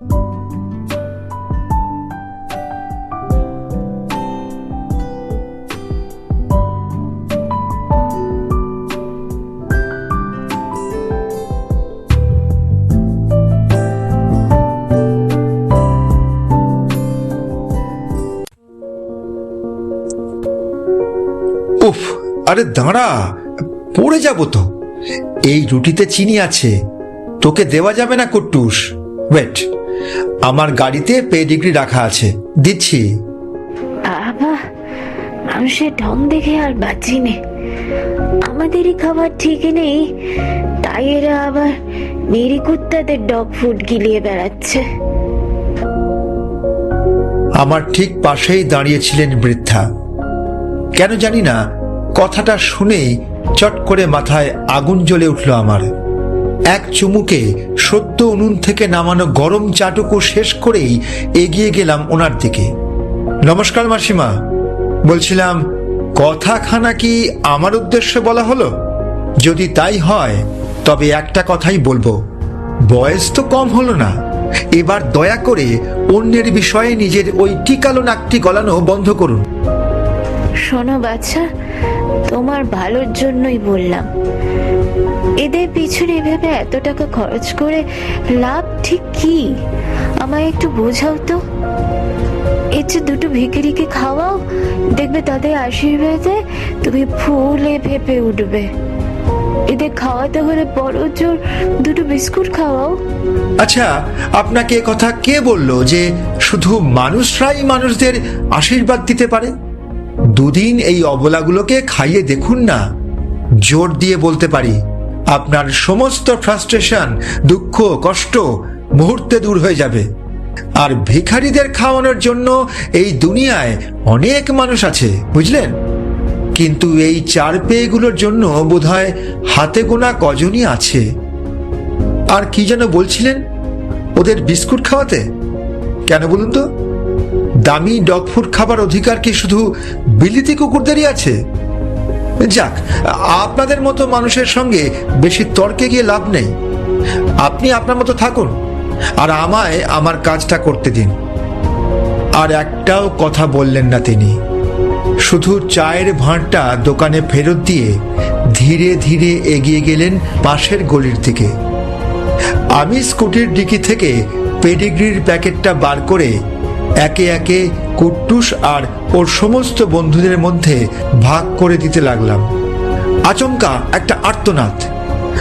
উফ, আরে দাঁড়া, পড়ে যাব তো। এই রুটিতে চিনি আছে, তোকে দেওয়া যাবে না কুট্টুস? ওয়েট আমার গাড়িতে পেডিগ্রি রাখা আছে। দিচ্ছি। বাবা মানুষের ঢং দেখে আর বাঁচি নে। আমাদেরই খাবার ঠিক নেই তাই এরা আবার মেরি কুত্তাদের ডগ ফুড গিলিয়ে বেড়াচ্ছে। আমার ঠিক পাশেই দাঁড়িয়েছিলেন বৃদ্ধা। কেন জানি না কথাটা শুনেই চট করে মাথায় আগুন জ্বলে উঠল আমার। এক চুমুকে সদ্য উনুন থেকে নামানো গরম চাটুকু শেষ করেই এগিয়ে গেলাম ওনার দিকে। নমস্কার মাসিমা। বলছিলাম, কথাখানা কি আমার উদ্দেশ্যে বলা হলো? যদি তাই হয়, তবে একটা কথাই বলব। বয়স তো কম হলো না। এবার দয়া করে অন্যের বিষয়ে নিজের ওই টিকালো নাকটি গলানো বন্ধ করুন। শোনো বাচ্চা তোমার ভালোর জন্যই বললাম। এদের পিছনে এভাবে এত টাকা খরচ করে লাভ ঠিক কি? আমায় একটু বোঝাও তো। এর চেয়ে দুটো ভিখারিকে খাওয়াও, দেখবে তাদের আশীর্বাদে তুমি ফুলে ভেপে উঠবে। এদের খাওয়াতে হলে বড় জোর দুটো বিস্কুট খাওয়াও। আচ্ছা আপনাকে কথা কে বলল যে শুধু মানুষরাই মানুষদের আশীর্বাদ দিতে পারে? দুদিন এই অবলাগুলোকে খাইয়ে দেখুন না, জোর দিয়ে বলতে পারি। আপনার সমস্ত ফ্রাস্ট্রেশন দুঃখ, কষ্ট মুহূর্তে দূর হয়ে যাবে। আর ভিখারিদের খাওয়ানোর জন্য এই দুনিয়ায় অনেক মানুষ আছে, বুঝলেন? কিন্তু এই চার পেয়েগুলোর জন্য বোধহয় হাতে গোনা কজনই আছে। আর কি যেন বলছিলেন ওদের বিস্কুট খাওয়াতে? কেন বলুন তো? দামি ডগ ফুড খাবার অধিকার কি শুধু বিলিতি কুকুরদেরই আছে? যাক, আপনাদের মতো মানুষের সঙ্গে বেশি তর্কে গিয়ে লাভ নেই। আপনি আপনার মতো থাকুন আর আমায় আমার কাজটা করতে দিন। আর একটাও কথা বললেন না তিনি। শুধু চায়ের ভাঁড়টা দোকানে ফেরত দিয়ে ধীরে ধীরে এগিয়ে গেলেন পাশের গলির দিকে। আমি স্কুটির ডিকি থেকে পেডিগ্রির প্যাকেটটা বার করে একে একে কুট্টুস আর ওর সমস্ত বন্ধুদের মধ্যে ভাগ করে দিতে লাগলাম। আচমকা একটা আর্তনাদ।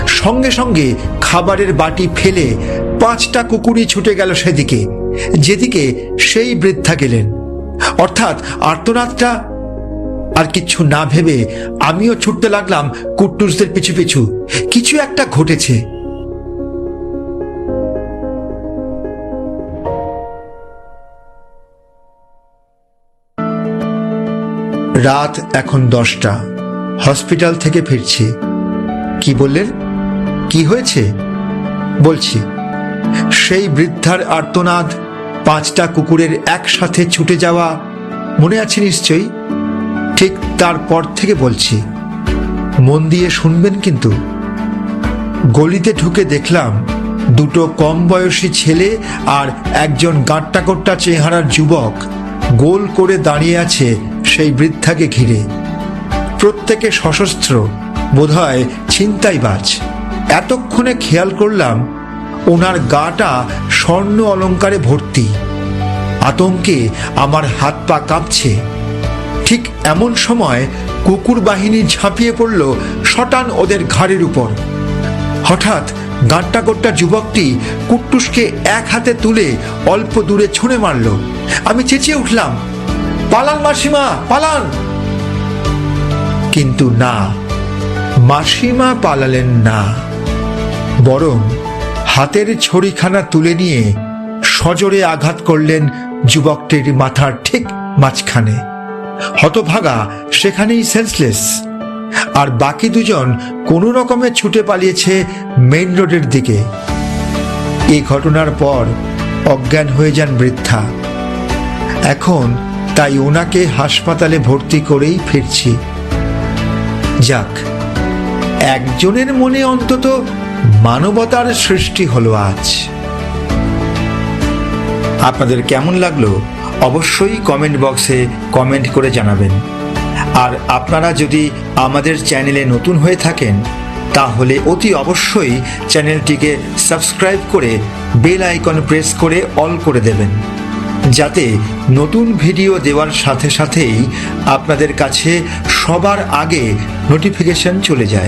সঙ্গে সঙ্গে খাবারের বাটি ফেলে পাঁচটা কুকুরই ছুটে গেল সেদিকে, যেদিকে সেই বৃদ্ধা গেলেন। অর্থাৎ আর্তনাদটা আর কিচ্ছু না ভেবে আমিও ছুটতে লাগলাম কুট্টুসদের পিছু পিছু। কিছু একটা ঘটেছে। রাত এখন দশটা। হসপিটাল থেকে ফিরছি। কি বললেন? কি হয়েছে? বলছি, সেই বৃদ্ধার আর্তনাদ, পাঁচটা কুকুরের একসাথে ছুটে যাওয়া, মনে আছে নিশ্চয়ই? ঠিক তারপর থেকে বলছি, মন দিয়ে শুনবেন কিন্তু। গলিতে ঢুকে দেখলাম, দুটো কম বয়সী ছেলে আর একজন গাঁট্টাকোট্টা চেহারার যুবক গোল করে দাঁড়িয়ে আছে সেই বৃদ্ধাকে ঘিরে। প্রত্যেকে সশস্ত্র, বোধহয় ছিনতাইবাজ এতক্ষণে খেয়াল করলাম, ওনার গাটা স্বর্ণ অলঙ্কারে ভর্তি। আতঙ্কে আমার হাত পা কাঁপছে। ঠিক এমন সময় কুকুর বাহিনী ঝাঁপিয়ে পড়ল শটান ওদের ঘাড়ের উপর। হঠাৎ গাঁট্টা গোট্টা যুবকটি কুট্টুসকে এক হাতে তুলে অল্প দূরে ছুঁড়ে মারল। আমি চেঁচিয়ে উঠলাম পালান মাসিমা, পালান। কিন্তু না, মাসিমা পালালেন না। বরং হাতের ছড়িখানা তুলে নিয়ে সজোরে আঘাত করলেন যুবকটির মাথার ঠিক মাঝখানে। হতভাগা, সেখানেই সেন্সলেস আর বাকি দুজন কোনো রকমে ছুটে পালিয়েছে মেইন রোডের দিকে। এই ঘটনার পর অজ্ঞান হয়ে যান বৃদ্ধা। এখন তাই ওনাকে হাসপাতালে ভর্তি করেই ফিরছি। যাক, একজনের মনে অন্তত মানবতার সৃষ্টি হলো আজ। আপনাদের কেমন লাগল অবশ্যই কমেন্ট বক্সে কমেন্ট করে জানাবেন। আর আপনারা যদি আমাদের চ্যানেলে নতুন হয়ে থাকেন, তাহলে অতি অবশ্যই চ্যানেলটিকে সাবস্ক্রাইব করে বেল আইকন প্রেস করে অল করে দেবেন। যাতে নতুন ভিডিও দেওয়ার সাথে সাথেই আপনাদের কাছে সবার আগে নোটিফিকেশন চলে যায়।